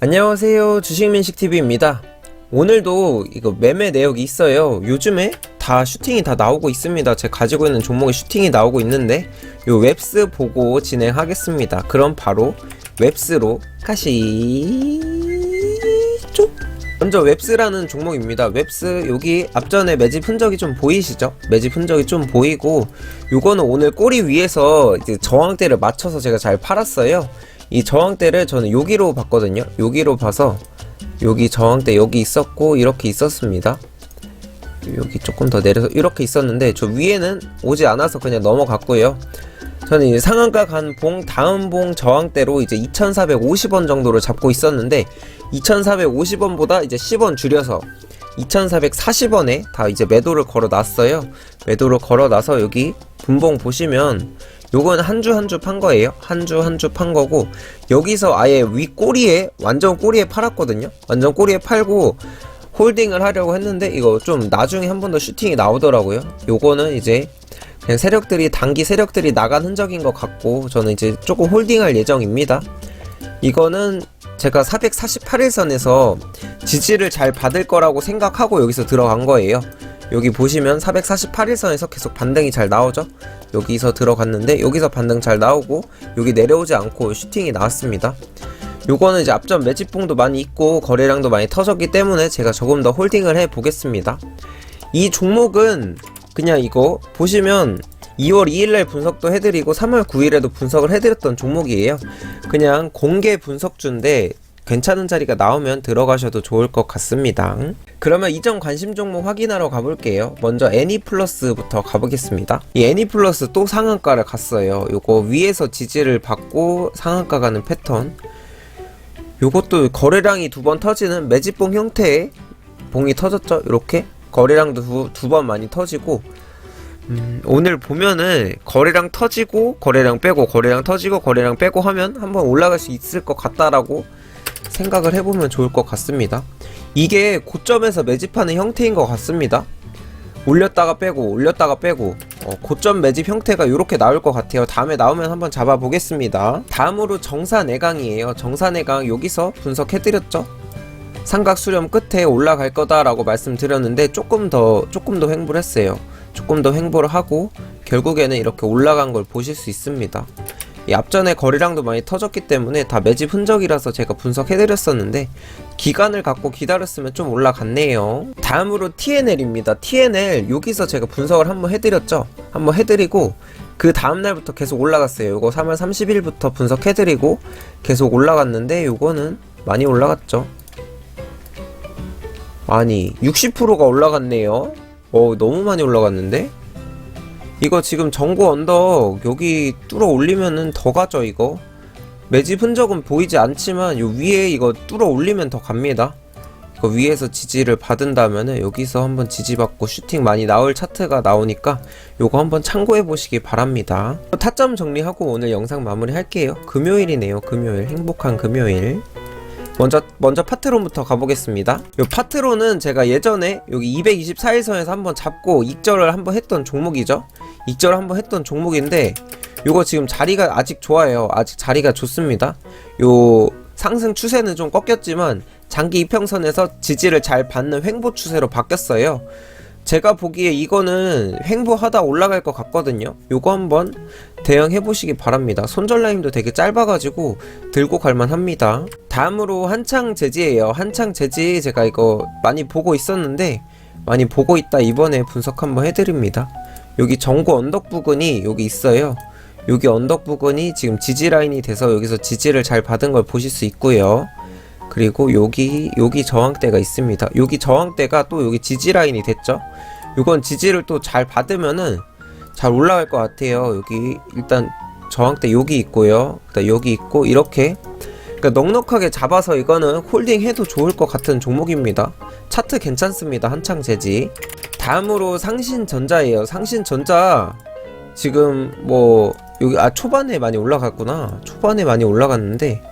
안녕하세요. 주식민식TV입니다. 오늘도 이거 매매 내역이 있어요. 요즘에 다 슈팅이 다 나오고 있습니다. 제가 가지고 있는 종목에 슈팅이 나오고 있는데 요 웹스 보고 진행하겠습니다. 그럼 바로 웹스로 가시죠. 먼저 웹스라는 종목입니다. 웹스 여기 앞전에 매집 흔적이 좀 보이시죠? 매집 흔적이 좀 보이고 요거는 오늘 꼬리 위에서 이제 저항대를 맞춰서 제가 잘 팔았어요 이 저항대를 저는 여기로 봤거든요. 여기로 봐서 여기 저항대 여기 있었고 이렇게 있었습니다. 여기 조금 더 내려서 이렇게 있었는데 저 위에는 오지 않아서 그냥 넘어갔고요. 저는 이제 상한가 간 봉 다음 봉 저항대로 이제 2,450원 정도를 잡고 있었는데 2,450원보다 이제 10원 줄여서 2,440원에 다 이제 매도를 걸어 놨어요. 매도를 걸어 놔서 여기 분봉 보시면 요건 한 주 한 주 판 거예요. 한 주 한 주 판 거고 여기서 아예 위 꼬리에 완전 꼬리에 팔았거든요. 완전 꼬리에 팔고 홀딩을 하려고 했는데 이거 좀 나중에 한 번 더 슈팅이 나오더라고요. 요거는 이제 그냥 세력들이 단기 세력들이 나간 흔적인 것 같고 저는 이제 조금 홀딩할 예정입니다. 이거는 제가 448일선에서 지지를 잘 받을 거라고 생각하고 여기서 들어간 거예요. 여기 보시면 448일선에서 계속 반등이 잘 나오죠. 여기서 들어갔는데 여기서 반등 잘 나오고 여기 내려오지 않고 슈팅이 나왔습니다. 요거는 이제 앞전 매집봉도 많이 있고 거래량도 많이 터졌기 때문에 제가 조금 더 홀딩을 해 보겠습니다. 이 종목은 그냥 이거 보시면 2월 2일날 분석도 해드리고 3월 9일에도 분석을 해드렸던 종목이에요. 그냥 공개 분석주인데 괜찮은 자리가 나오면 들어가셔도 좋을 것 같습니다. 그러면 이전 관심 종목 확인하러 가볼게요. 먼저 애니플러스부터 가보겠습니다. 이 애니플러스 또 상한가를 갔어요. 요거 위에서 지지를 받고 상한가 가는 패턴. 요것도 거래량이 두 번 터지는 매집봉 형태의 봉이 터졌죠. 이렇게 거래량도 두 번 많이 터지고 음, 오늘 보면은 거래량 터지고 거래량 빼고 거래량 터지고 거래량 빼고 하면 한번 올라갈 수 있을 것 같다라고 생각을 해보면 좋을 것 같습니다. 이게 고점에서 매집하는 형태인 것 같습니다. 올렸다가 빼고 올렸다가 빼고 어, 고점 매집 형태가 이렇게 나올 것 같아요. 다음에 나오면 한번 잡아보겠습니다. 다음으로 정사내강이에요. 정사내강 여기서 분석해드렸죠. 삼각 수렴 끝에 올라갈 거다 라고 말씀드렸는데 조금 더 조금 더 횡보를 했어요. 조금 더 횡보를 하고 결국에는 이렇게 올라간 걸 보실 수 있습니다. 이 앞전에 거래량도 많이 터졌기 때문에 다 매집 흔적이라서 제가 분석해드렸었는데 기간을 갖고 기다렸으면 좀 올라갔네요. 다음으로 TNL입니다. TNL 여기서 제가 분석을 한번 해드렸죠. 한번 해드리고 그 다음날부터 계속 올라갔어요. 요거 3월 30일부터 분석해드리고 계속 올라갔는데 요거는 많이 올라갔죠. 아니 60%가 올라갔네요. 어 너무 많이 올라갔는데? 이거 지금 전구 언덕 여기 뚫어 올리면은 더 가죠 이거? 매집 흔적은 보이지 않지만 요 위에 이거 뚫어 올리면 더 갑니다. 이거 위에서 지지를 받은다면은 여기서 한번 지지받고 슈팅 많이 나올 차트가 나오니까 요거 한번 참고해 보시기 바랍니다. 타점 정리하고 오늘 영상 마무리 할게요. 금요일이네요 금요일. 행복한 금요일. 먼저 먼저 파트론부터 가보겠습니다. 요 파트론은 제가 예전에 여기 224일선에서 한번 잡고 익절을 한번 했던 종목이죠. 익절을 한번 했던 종목인데 요거 지금 자리가 아직 좋아요. 아직 자리가 좋습니다. 요 상승 추세는 좀 꺾였지만 장기 이평선에서 지지를 잘 받는 횡보 추세로 바뀌었어요. 제가 보기에 이거는 횡보하다 올라갈 것 같거든요. 요거 한번 대응해 보시기 바랍니다. 손절 라인도 되게 짧아가지고 들고 갈만 합니다. 다음으로 한창 재지예요. 한창 재지 제가 이거 많이 보고 있었는데 많이 보고 있다 이번에 분석 한번 해드립니다. 여기 정구 언덕 부근이 여기 있어요. 여기 언덕 부근이 지금 지지 라인이 돼서 여기서 지지를 잘 받은 걸 보실 수 있고요. 그리고 여기 여기 저항대가 있습니다. 여기 저항대가 또 여기 지지 라인이 됐죠. 이건 지지를 또 잘 받으면은 잘 올라갈 것 같아요. 여기 일단 저항대 여기 있고요. 여기 있고 이렇게 그러니까 넉넉하게 잡아서 이거는 홀딩해도 좋을 것 같은 종목입니다. 차트 괜찮습니다. 한창 재지. 다음으로 상신전자예요. 상신전자 지금 뭐 여기 아 초반에 많이 올라갔구나. 초반에 많이 올라갔는데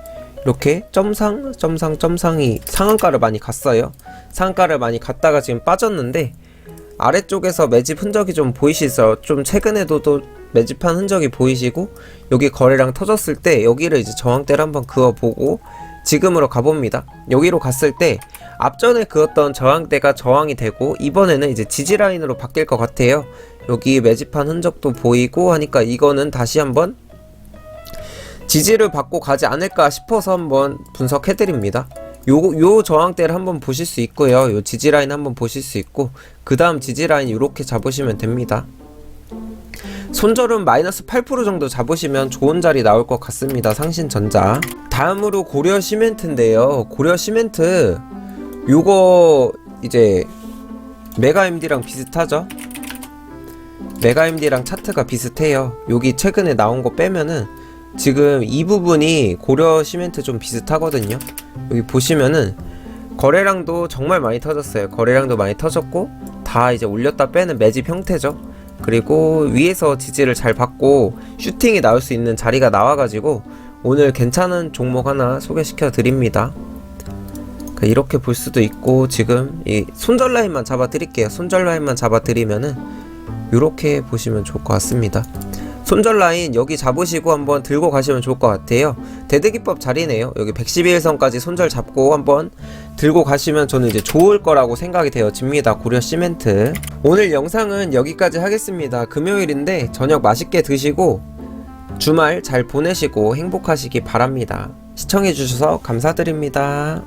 이렇게 점상 점상 점상이 상한가를 많이 갔어요. 상한가를 많이 갔다가 지금 빠졌는데 아래쪽에서 매집 흔적이 좀 보이시죠? 좀 최근에도 또 매집한 흔적이 보이시고 여기 거래량 터졌을 때 여기를 이제 저항대를 한번 그어보고 지금으로 가봅니다. 여기로 갔을 때 앞전에 그었던 저항대가 저항이 되고 이번에는 이제 지지 라인으로 바뀔 것 같아요. 여기 매집한 흔적도 보이고 하니까 이거는 다시 한번 지지를 받고 가지 않을까 싶어서 한번 분석해 드립니다. 요, 요 저항대를 한번 보실 수 있고요. 요 지지 라인 한번 보실 수 있고 그 다음 지지 라인 이렇게 잡으시면 됩니다. 손절은 마이너스 8% 정도 잡으시면 좋은 자리 나올 것 같습니다. 상신전자. 다음으로 고려 시멘트인데요. 고려 시멘트 요거 이제 메가 MD랑 비슷하죠? 메가 MD랑 차트가 비슷해요. 여기 최근에 나온 거 빼면은 지금 이 부분이 고려 시멘트 좀 비슷하거든요. 여기 보시면은 거래량도 정말 많이 터졌어요. 거래량도 많이 터졌고 다 이제 올렸다 빼는 매집 형태죠. 그리고 위에서 지지를 잘 받고 슈팅이 나올 수 있는 자리가 나와가지고 오늘 괜찮은 종목 하나 소개시켜 드립니다. 그 이렇게 볼 수도 있고 지금 이 손절 라인만 잡아 드릴게요. 손절 라인만 잡아 드리면은 이렇게 보시면 좋을 것 같습니다. 손절 라인 여기 잡으시고 한번 들고 가시면 좋을 것 같아요. 대대기법 자리네요. 여기 112일선까지 손절 잡고 한번 들고 가시면 저는 이제 좋을 거라고 생각이 되어집니다. 고려 시멘트. 오늘 영상은 여기까지 하겠습니다. 금요일인데 저녁 맛있게 드시고 주말 잘 보내시고 행복하시기 바랍니다. 시청해주셔서 감사드립니다.